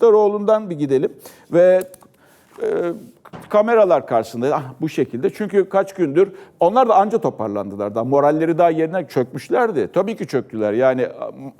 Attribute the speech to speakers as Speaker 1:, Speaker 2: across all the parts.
Speaker 1: Kılıçdaroğlu'ndan bir gidelim ve e, kameralar karşısında ah, bu şekilde. Çünkü kaç gündür onlar da anca toparlandılar. Daha moralleri daha yerine çökmüşlerdi. Tabii ki çöktüler. Yani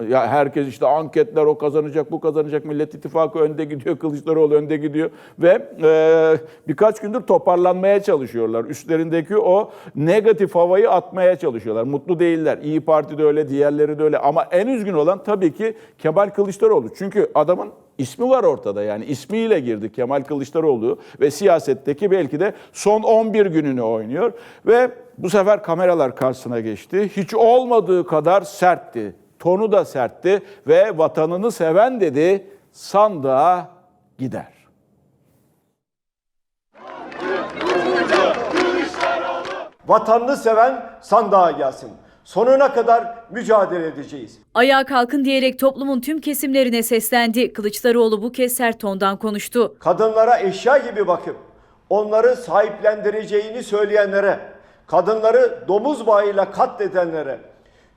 Speaker 1: ya herkes işte anketler o kazanacak, bu kazanacak. Millet İttifakı önde gidiyor, Kılıçdaroğlu önde gidiyor ve e, birkaç gündür toparlanmaya çalışıyorlar. Üstlerindeki o negatif havayı atmaya çalışıyorlar. Mutlu değiller. İyi Parti de öyle, diğerleri de öyle. Ama en üzgün olan tabii ki Kemal Kılıçdaroğlu. Çünkü adamın ismi var ortada yani ismiyle girdi Kemal Kılıçdaroğlu ve siyasetteki belki de son 11 gününü oynuyor ve bu sefer kameralar karşısına geçti. Hiç olmadığı kadar sertti. Tonu da sertti ve vatanını seven dedi sandığa gider.
Speaker 2: Vatanını seven sandığa gelsin. Sonuna kadar mücadele edeceğiz.
Speaker 3: Ayağa kalkın diyerek toplumun tüm kesimlerine seslendi. Kılıçdaroğlu bu kez sert tondan konuştu.
Speaker 2: Kadınlara eşya gibi bakıp onları sahiplendireceğini söyleyenlere, kadınları domuz bağıyla katledenlere,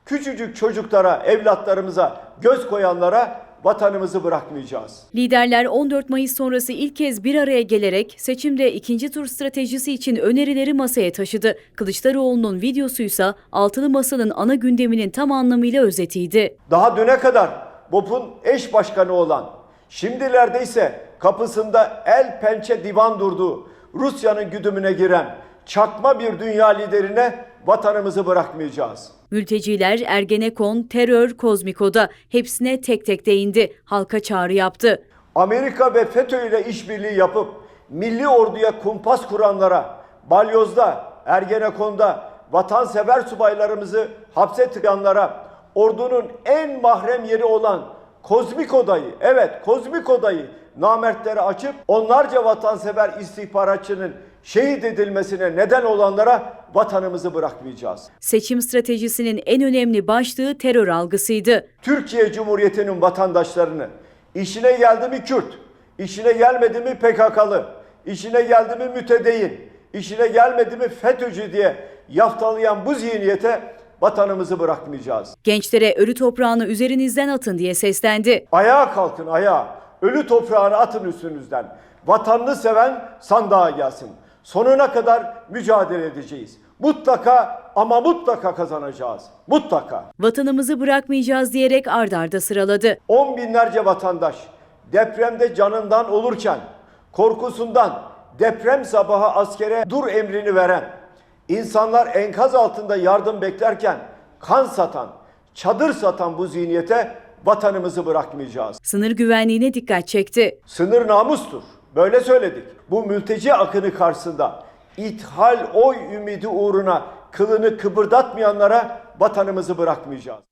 Speaker 2: küçücük çocuklara, evlatlarımıza göz koyanlara vatanımızı bırakmayacağız.
Speaker 3: Liderler 14 Mayıs sonrası ilk kez bir araya gelerek seçimde ikinci tur stratejisi için önerileri masaya taşıdı. Kılıçdaroğlu'nun videosuysa altılı masanın ana gündeminin tam anlamıyla özetiydi.
Speaker 2: Daha düne kadar BOP'un eş başkanı olan, şimdilerde ise kapısında el pençe divan durduğu Rusya'nın güdümüne giren çakma bir dünya liderine vatanımızı bırakmayacağız.
Speaker 3: Mülteciler, Ergenekon, terör, Kozmiko'da hepsine tek tek değindi. Halka çağrı yaptı.
Speaker 2: Amerika ve FETÖ ile işbirliği yapıp milli orduya kumpas kuranlara, Balyoz'da, Ergenekon'da vatansever subaylarımızı hapse tıkanlara, ordunun en mahrem yeri olan Kozmik Oda'yı, evet Kozmik Oda'yı namertlere açıp onlarca vatansever istihbaratçının şehit edilmesine neden olanlara vatanımızı bırakmayacağız.
Speaker 3: Seçim stratejisinin en önemli başlığı terör algısıydı.
Speaker 2: Türkiye Cumhuriyeti'nin vatandaşlarını işine geldi mi Kürt, işine gelmedi mi PKK'lı, işine geldi mi mütedeyin, işine gelmedi mi FETÖ'cü diye yaftalayan bu zihniyete vatanımızı bırakmayacağız.
Speaker 3: Gençlere ölü toprağını üzerinizden atın diye seslendi.
Speaker 2: Ayağa kalkın ayağa. Ölü toprağını atın üstünüzden. Vatanını seven sandığa gelsin. Sonuna kadar mücadele edeceğiz. Mutlaka ama mutlaka kazanacağız. Mutlaka.
Speaker 3: Vatanımızı bırakmayacağız diyerek ard arda sıraladı.
Speaker 2: On binlerce vatandaş depremde canından olurken korkusundan deprem sabahı askere dur emrini veren, insanlar enkaz altında yardım beklerken kan satan, çadır satan bu zihniyete vatanımızı bırakmayacağız.
Speaker 3: Sınır güvenliğine dikkat çekti.
Speaker 2: Sınır namustur. Böyle söyledik. Bu mülteci akını karşısında ithal oy ümidi uğruna kılını kıpırdatmayanlara vatanımızı bırakmayacağız.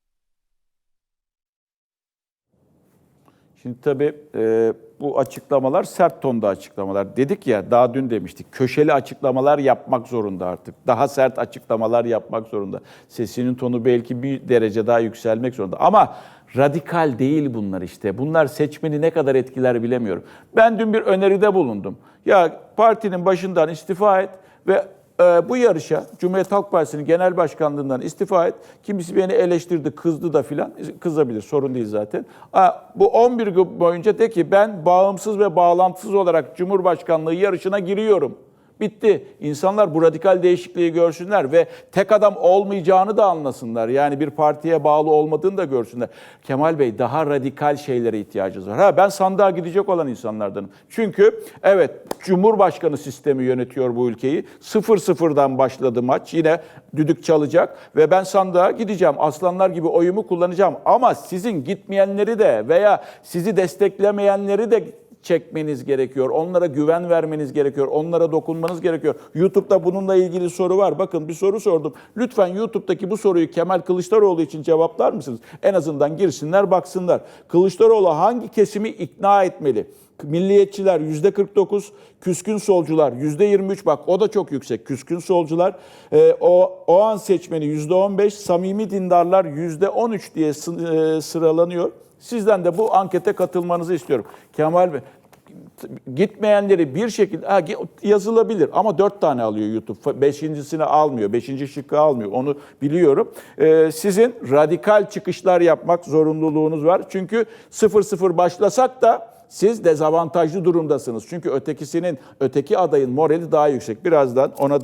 Speaker 1: Şimdi tabii e, bu açıklamalar sert tonda açıklamalar. Dedik ya daha dün demiştik köşeli açıklamalar yapmak zorunda artık. Daha sert açıklamalar yapmak zorunda. Sesinin tonu belki bir derece daha yükselmek zorunda. Ama radikal değil bunlar işte. Bunlar seçmeni ne kadar etkiler bilemiyorum. Ben dün bir öneride bulundum. Ya partinin başından istifa et ve e, bu yarışa Cumhuriyet Halk Partisi'nin genel başkanlığından istifa et. Kimisi beni eleştirdi, kızdı da filan. Kızabilir, sorun değil zaten. Aa, bu 11 gün boyunca de ki ben bağımsız ve bağlantısız olarak Cumhurbaşkanlığı yarışına giriyorum. Bitti. İnsanlar bu radikal değişikliği görsünler ve tek adam olmayacağını da anlasınlar. Yani bir partiye bağlı olmadığını da görsünler. Kemal Bey daha radikal şeylere ihtiyacımız var. Ha ben sandığa gidecek olan insanlardanım. Çünkü evet Cumhurbaşkanı sistemi yönetiyor bu ülkeyi. Sıfır sıfırdan başladı maç. Yine düdük çalacak ve ben sandığa gideceğim. Aslanlar gibi oyumu kullanacağım. Ama sizin gitmeyenleri de veya sizi desteklemeyenleri de çekmeniz gerekiyor. Onlara güven vermeniz gerekiyor. Onlara dokunmanız gerekiyor. YouTube'da bununla ilgili soru var. Bakın bir soru sordum. Lütfen YouTube'daki bu soruyu Kemal Kılıçdaroğlu için cevaplar mısınız? En azından girsinler baksınlar. Kılıçdaroğlu hangi kesimi ikna etmeli? Milliyetçiler yüzde 49, küskün solcular yüzde 23 bak o da çok yüksek küskün solcular. Ee, o, o an seçmeni yüzde 15, samimi dindarlar yüzde 13 diye e, sıralanıyor. Sizden de bu ankete katılmanızı istiyorum. Kemal Bey, gitmeyenleri bir şekilde ha, yazılabilir ama dört tane alıyor YouTube. Beşincisini almıyor, beşinci şıkkı almıyor. Onu biliyorum. Ee, sizin radikal çıkışlar yapmak zorunluluğunuz var. Çünkü sıfır sıfır başlasak da siz dezavantajlı durumdasınız. Çünkü ötekisinin, öteki adayın morali daha yüksek. Birazdan ona